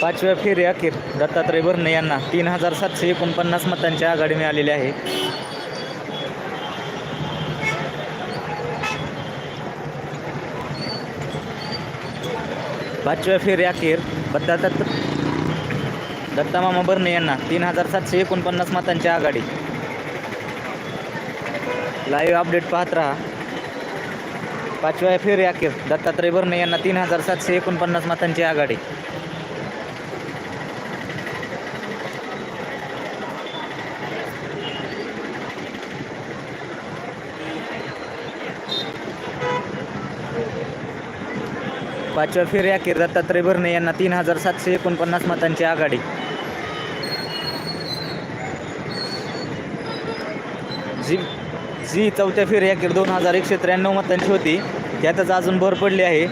पाचव्या फेरी अखेर दत्तात्रय भरणे यांना तीन हजार सातशे एकोणपन्नास मतांची आघाडी मिळालेली आहे. पाचव्या फेरी अखेर दत्ता दत्त दत्तामामा भरणे यांना तीन हजार सातशे एकोणपन्नास मतांची आघाडी. लाईव्ह अपडेट पाहत राहा. पाचव्या फेरी अखेर दत्तात्रय भरणे यांना तीन हजार सातशे एकोणपन्नास मतांची आघाडी. पाचव्या फेरी अखेर दत्तात्रय भरणे यांना तीन हजार सातशे एकोणपन्नास मतांची आघाडी. जी जी चौथ्या फेरी अखेर दोन हजार एकशे त्र्याण्णव मतांची होती त्यातच अजून भर पडली आहे.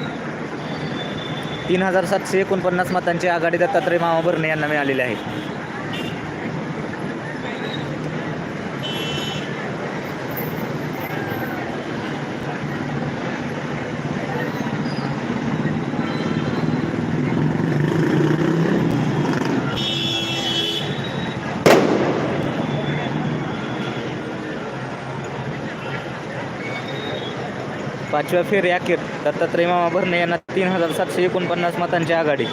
तीन हजार सातशे एकोणपन्नास मतांची आघाडी दत्तात्रय मामा भरणे यांना मिळालेली आहे. पाचव्या फेरी अखेर दत्तात्रय मामा भरणे यांना तीन हजार सातशे एकोणपन्नास मतांची आघाडी.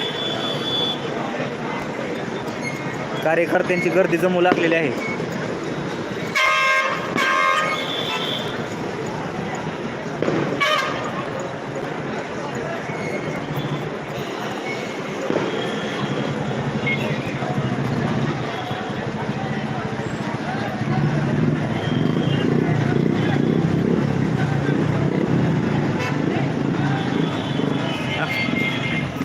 कार्यकर्त्यांची गर्दी जमू लागलेली आहे.